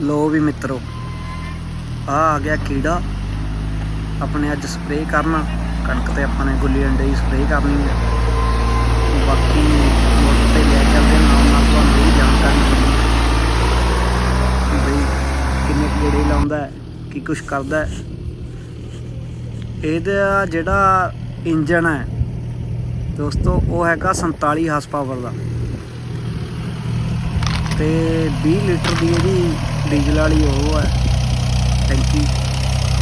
ਲੋ ਵੀ ਮਿੱਤਰੋ ਆ ਆ ਗਿਆ ਕੀੜਾ। ਆਪਣੇ ਅੱਜ ਸਪਰੇਅ ਕਰਨਾ, ਕਣਕ ਤੇ ਆਪਾਂ ਨੇ ਗੁੱਲੀ ਅੰਡੇ ਦੀ ਸਪਰੇਅ ਕਰਨੀ ਹੈ ਬਾਕੀ ਮੋਟਰ ਤੇ ਲੈ ਚੱਲਦੇ ਨਾਲ ਨਾਲ ਤੁਹਾਨੂੰ ਇਹ ਜਾਣਕਾਰੀ ਬਈ ਕਿੰਨੇ ਕੁ ਲਾਉਂਦਾ ਹੈ, ਕੀ ਕੁਛ ਕਰਦਾ ਹੈ। ਇਹਦਾ ਜਿਹੜਾ ਇੰਜਨ ਹੈ, ਦੋਸਤੋ, ਉਹ ਹੈਗਾ 47 ਹਾਰਸ ਪਾਵਰ ਦਾ। ਤੇ 20 ਲੀਟਰ ਦੀ ਇਹਦੀ ਡੀਜ਼ਲ ਵਾਲੀ ਉਹ ਹੈ ਟੈਂਕੀ।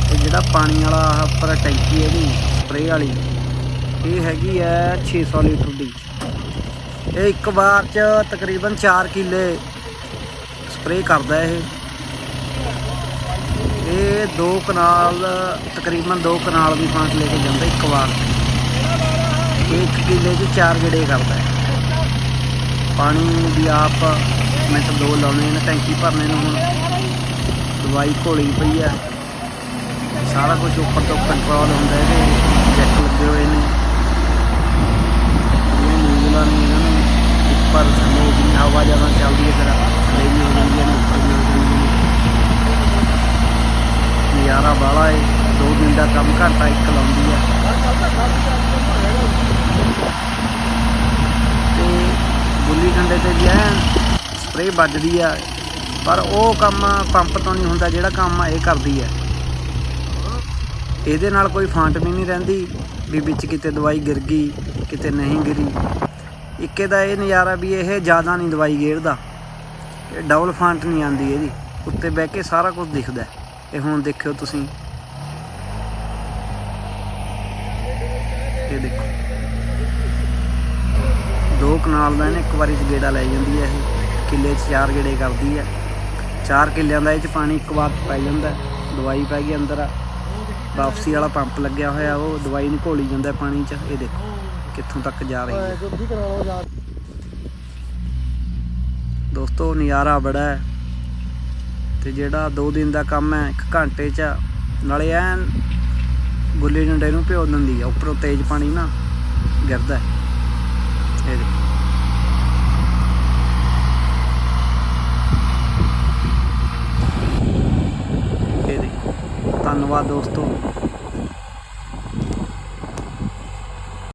ਤੇ ਜਿਹੜਾ ਪਾਣੀ ਵਾਲਾ ਉੱਪਰ ਟੈਂਕੀ ਹੈ ਇਹਦੀ, ਸਪਰੇਅ ਵਾਲੀ, ਇਹ ਹੈਗੀ ਹੈ 600 ਲੀਟਰ ਦੀ। ਇਹ ਇੱਕ ਵਾਰ ਚ ਤਕਰੀਬਨ 4 ਕਿੱਲੇ ਸਪਰੇਅ ਕਰਦਾ ਇਹ। ਇਹ ਦੋ ਕਨਾਲ, ਤਕਰੀਬਨ ਦੋ ਕਨਾਲ ਦੀ ਫਾਂਟ ਲੈ ਕੇ ਜਾਂਦਾ ਇੱਕ ਵਾਰ ਇਹ ਇੱਕ ਕਿੱਲੇ 'ਚ ਚਾਰ ਗੇੜੇ ਕਰਦਾ ਪਾਣੀ ਵੀ ਆਪ ਮਿੰਟ ਦੋ ਲਾਉਣੇ ਨੇ, ਟੈਂਕੀ ਭਰਨੇ ਨੂੰ ਹੁਣ। ਦਵਾਈ ਘੋਲੀ ਪਈ ਹੈ ਸਾਰਾ ਕੁਝ ਉੱਪਰ ਤੋਂ ਕੰਟਰੋਲ ਹੁੰਦਾ ਇਹਦੇ ਚੈੱਕ ਲੱਗੇ ਹੋਏ ਨੇ। ਇਹ ਨਿਊਜ਼ਲਾਂ ਨੇ ਇਹਨਾਂ ਨੂੰ ਉੱਪਰ ਥੱਲੇ ਜਿੰਨੀ ਹਵਾ ਜ਼ਿਆਦਾ ਚੱਲਦੀ ਹੈ, ਫਿਰ ਥੱਲੇ ਵੀ ਹੋ ਜਾਂਦੀਆਂ ਨੇ ਉੱਪਰ ਵੀ ਹੋ ਜਾਂਦੀਆਂ ਨੇ। ਨਜ਼ਾਰਾ ਬਾਲਾ ਏ। ਦੋ ਦਿਨ ਦਾ ਕੰਮ ਘੰਟਾ, ਇੱਕ ਲਾਉਂਦੀ ਆ। ਤੇ ਗੁੱਲੀ ਡੰਡੇ ਤੇ ਵੀ ਐਨ ਸਪਰੇਅ ਵੱਜਦੀ ਆ, ਪਰ ਉਹ ਕੰਮ ਪੰਪ ਤੋਂ ਨਹੀਂ ਹੁੰਦਾ, ਜਿਹੜਾ ਕੰਮ ਇਹ ਕਰਦੀ ਹੈ ਇਹਦੇ ਨਾਲ ਕੋਈ ਫਾਂਟ ਵੀ ਨਹੀਂ ਰਹਿੰਦੀ, ਵੀ ਵਿੱਚ ਕਿਤੇ ਦਵਾਈ ਗਿਰ ਗਈ, ਕਿਤੇ ਨਹੀਂ ਗਿਰੀ। ਇੱਕੇ ਦਾ ਇਹ ਨਜ਼ਾਰਾ ਵੀ ਇਹ ਜ਼ਿਆਦਾ ਨਹੀਂ ਦਵਾਈ ਗੇਰਦਾ ਇਹ ਡਬਲ ਫਾਂਟ ਨਹੀਂ ਆਂਦੀ ਇਹਦੀ। ਉੱਤੇ ਬਹਿ ਕੇ ਸਾਰਾ ਕੁਝ ਦਿਖਦਾ ਇਹ ਹੁਣ ਦੇਖਿਓ ਤੁਸੀਂ। ਇਹ ਦੇਖੋ। ਦੋ ਕਨਾਲ ਦਾ ਇਹਨੇ ਇੱਕ ਵਾਰੀ ਚ ਗੇੜਾ ਲੈ ਜਾਂਦੀ ਹੈ ਇਹ। ਕਿੱਲੇ 'ਚ ਚਾਰ ਗੇੜੇ ਕਰਦੀ ਹੈ ਚਾਰ ਕਿੱਲਿਆਂ ਦਾ ਇਹ 'ਚ ਪਾਣੀ ਇੱਕ ਵਾਰ 'ਚ ਪੈ ਜਾਂਦਾ, ਦਵਾਈ ਪੈ ਗਈ ਅੰਦਰ। ਵਾਪਸੀ ਵਾਲਾ ਪੰਪ ਲੱਗਿਆ ਹੋਇਆ, ਉਹ ਦਵਾਈ ਨੂੰ ਘੋਲੀ ਜਾਂਦਾ ਪਾਣੀ 'ਚ। ਇਹ ਦੇਖੋ, ਕਿੱਥੋਂ ਤੱਕ ਜਾ ਰਹੀ ਹੈ ਦੋਸਤੋ, ਨਜ਼ਾਰਾ ਬੜਾ ਹੈ। ਤੇ ਜਿਹੜਾ 2 ਦਿਨ ਦਾ ਕੰਮ ਹੈ 1 ਘੰਟੇ 'ਚ, ਨਾਲੇ ਐਨ ਗੁੱਲੀ ਡੰਡੇ ਨੂੰ ਭਿਓ ਦਿੰਦੀ ਆ। ਉੱਪਰੋਂ ਤੇਜ਼ ਪਾਣੀ ਨਾ ਗਿਰਦਾ ਹੈ। ਧੰਨਵਾਦ ਦੋਸਤੋ।